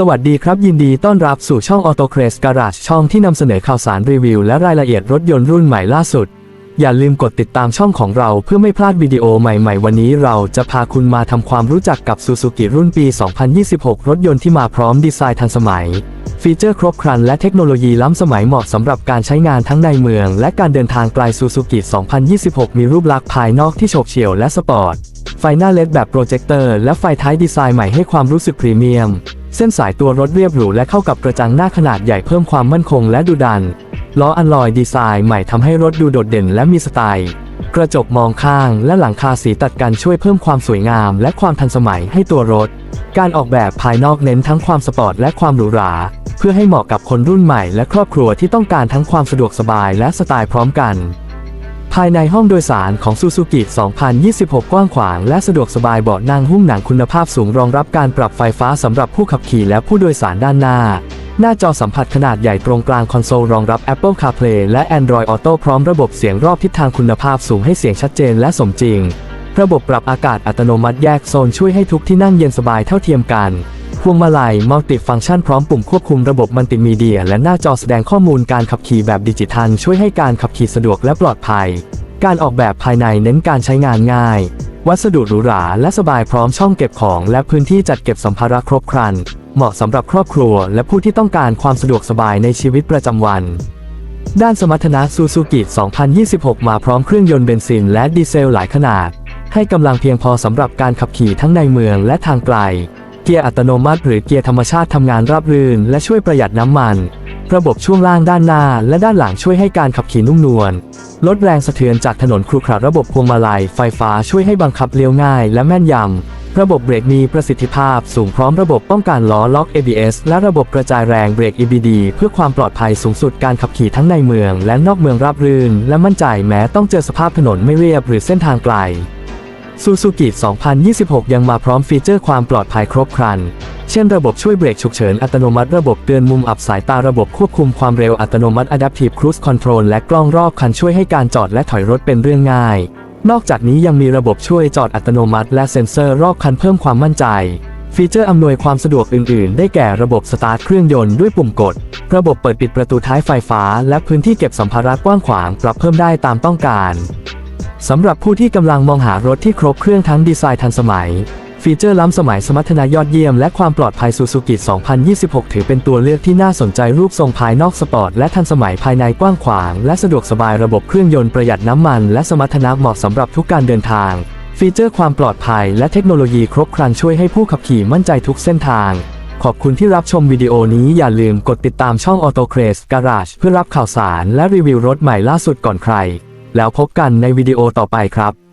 สวัสดีครับ ยินดีต้อนรับสู่ช่อง Auto c r a z e Garage ช่องที่นำเสนอข่าวสารรีวิว และรายละเอียดรถยนต์รุ่นใหม่ล่าสุด อย่าลืมกดติดตามช่องของเราเพื่อไม่พลาดวิดีโอใหม่ๆ วันนี้เราจะพาคุณมาทำความรู้จักกับ Suzuki รุ่นปี 2026 รถยนต์ที่มาพร้อมดีไซน์ทันสมัย ฟีเจอร์ครบครันและเทคโนโลยีล้ำสมัยเหมาะสำหรับการใช้งานทั้งในเมือง และการเดินทางไกล Suzuki 2026 มีรูปลักษณ์ภายนอกที่โฉบเฉี่ยวและสปอร์ตไฟหน้าเลดแบบโปรเจคเตอร์และไฟท้ายดีไซน์ใหม่ให้ความรู้สึกพรีเมียม เส้นสายตัวรถเรียบหรูและเข้ากับกระจังหน้าขนาดใหญ่เพิ่มความมั่นคงและดุดัน ล้ออัลลอยดีไซน์ใหม่ทำให้รถดูโดดเด่นและมีสไตล์ กระจกมองข้างและหลังคาสีตัดกันช่วยเพิ่มความสวยงาม และความทันสมัยให้ตัวรถ การออกแบบภายนอกเน้นทั้งความสปอร์ตและความหรูหรา เพื่อให้เหมาะกับคนรุ่นใหม่และครอบครัวที่ต้องการทั้งความสะดวกสบายและสไตล์พร้อมกัน ภายในห้องโดยสารของ Suzuki 2026 กว้างขวางและสะดวกสบายเบาะนั่งหุ้มหนังคุณภาพสูงรองรับการปรับไฟฟ้าสำหรับผู้ขับขี่และผู้โดยสารด้านหน้า หน้าจอสัมผัสขนาดใหญ่ตรงกลางคอนโซลรองรับ Apple CarPlay และ Android Auto พร้อมระบบเสียงรอบทิศทางคุณภาพสูงให้เสียงชัดเจนและสมจริง ระบบปรับอากาศอัตโนมัติแยกโซนช่วยให้ทุกที่นั่งเย็นสบายเท่าเทียมกัน พวงมาลัยมัลติฟังก์ชันพร้อมปุ่มควบคุมระบบมัลติมีเดีย และหน้าจอแสดงข้อมูลการขับขี่แบบดิจิทัล ช่วยให้การขับขี่สะดวกและปลอดภัย การออกแบบภายในเน้นการใช้งานง่าย วัสดุหรูหราและสบายพร้อมช่องเก็บของและพื้นที่จัดเก็บสัมภาระครบครัน เหมาะสำหรับครอบครัว และผู้ที่ต้องการความสะดวกสบายในชีวิตประจำวันด้านสมรรถนะ Suzuki 2026 มาพร้อมเครื่องยนต์เบนซินและดีเซลหลายขนาด ให้กำลังเพียงพอสำหรับการขับขี่ทั้งในเมืองและทางไกล กียร์อัตโนมัติหรือเกียร์ธรรมชาติทำงานราบรื่น และช่วยประหยัดน้ำมัน ระบบช่วงล่างด้านหน้าและด้านหลังช่วยให้การขับขี่นุ่มนวล ลดแรงสะเทือนจากถนนครุขระระบบพวงมาลัยไฟฟ้าช่วยให้บังคับเลี้ยวง่ายและแม่นยำ ระบบเบรกมีประสิทธิภาพสูงพร้อมระบบป้องกันล้อล็อก ABS และระบบกระจายแรงเบรก EBD เพื่อความปลอดภัยสูงสุดการขับขี่ทั้งในเมือง และนอกเมืองราบรื่น และมั่นใจแม้ต้องเจอสภาพถนนไม่เรียบหรือเส้นทางไกล ซูซูกิ2026 ยังมาพร้อมฟีเจอร์ความปลอดภัยครบครัน เช่นระบบช่วยเบรกฉุกเฉินอัตโนมัติระบบเตือนมุมอับสายตาระบบควบคุมความเร็วอัตโนมัติ Adaptive Cruise Control และกล้องรอบคันช่วยให้การจอดและถอยรถเป็นเรื่องง่าย นอกจากนี้ยังมีระบบช่วยจอดอัตโนมัติ และเซ็นเซอร์รอบคันเพิ่มความมั่นใจฟีเจอร์อำนวยความสะดวกอื่น ๆ ได้แก่ระบบสตาร์ทเครื่องยนต์ด้วยปุ่มกด ระบบเปิดปิดประตูท้ายไฟฟ้า และพื้นที่เก็บสัมภาระกว้างขวางปรับเพิ่มได้ตามต้องการ สำหรับผู้ที่กำลังมองหารถที่ครบเครื่องทั้งดีไซน์ทันสมัย ฟีเจอร์ล้ำสมัยสมรรถนะยอดเยี่ยมและความปลอดภัย Suzuki 2026 ถือเป็นตัวเลือกที่น่าสนใจรูปทรงภายนอกสปอร์ตและทันสมัยภายในกว้างขวาง และสะดวกสบายระบบเครื่องยนต์ประหยัดน้ำมัน และสมรรถนะเหมาะสำหรับทุกการเดินทาง ฟีเจอร์ความปลอดภัย และเทคโนโลยีครบครันช่วยให้ผู้ขับขี่มั่นใจทุกเส้นทาง ขอบคุณที่รับชมวิดีโอนี้อย่าลืมกดติดตามช่อง Auto c r a z e Garage เพื่อรับข่าวสารและรีวิวรถใหม่ล่าสุดก่อนใคร แล้วพบกันในวิดีโอต่อไปครับ